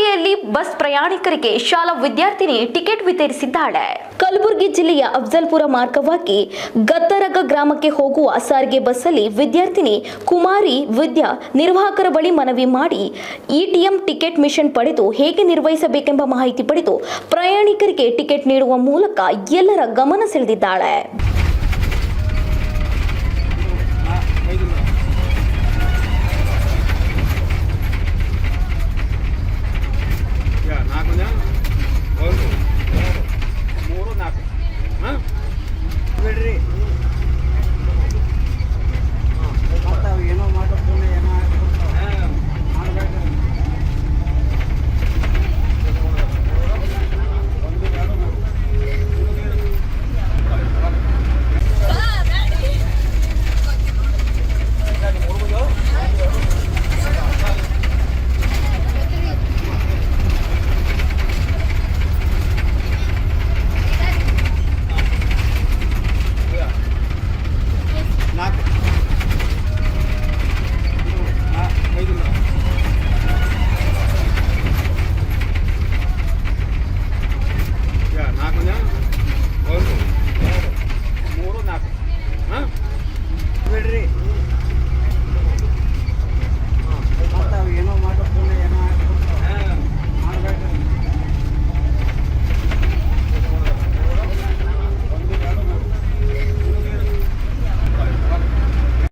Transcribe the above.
ಕಲಬುರಗಿಯಲ್ಲಿ ಬಸ್ ಪ್ರಯಾಣಿಕರಿಗೆ ಶಾಲಾ ವಿದ್ಯಾರ್ಥಿನಿ ಟಿಕೆಟ್ ವಿತರಿಸಿದ್ದಾಳೆ. ಕಲಬುರಗಿ ಜಿಲ್ಲೆಯ ಅಫ್ಜಲ್ಪುರ ಮಾರ್ಗವಾಗಿ ಗತ್ತರಗ ಗ್ರಾಮಕ್ಕೆ ಹೋಗುವ ಸಾರಿಗೆ ಬಸ್ಸಲ್ಲಿ ವಿದ್ಯಾರ್ಥಿನಿ ಕುಮಾರಿ ವಿದ್ಯಾ ನಿರ್ವಾಹಕರ ಬಳಿ ಮನವಿ ಮಾಡಿ ಇಟಿಎಂ ಟಿಕೆಟ್ ಮಿಷನ್ ಪಡೆದು ಹೇಗೆ ನಿರ್ವಹಿಸಬೇಕೆಂಬ ಮಾಹಿತಿ ಪಡೆದು ಪ್ರಯಾಣಿಕರಿಗೆ ಟಿಕೆಟ್ ನೀಡುವ ಮೂಲಕ ಎಲ್ಲರ ಗಮನ ಸೆಳೆದಿದ್ದಾಳೆ.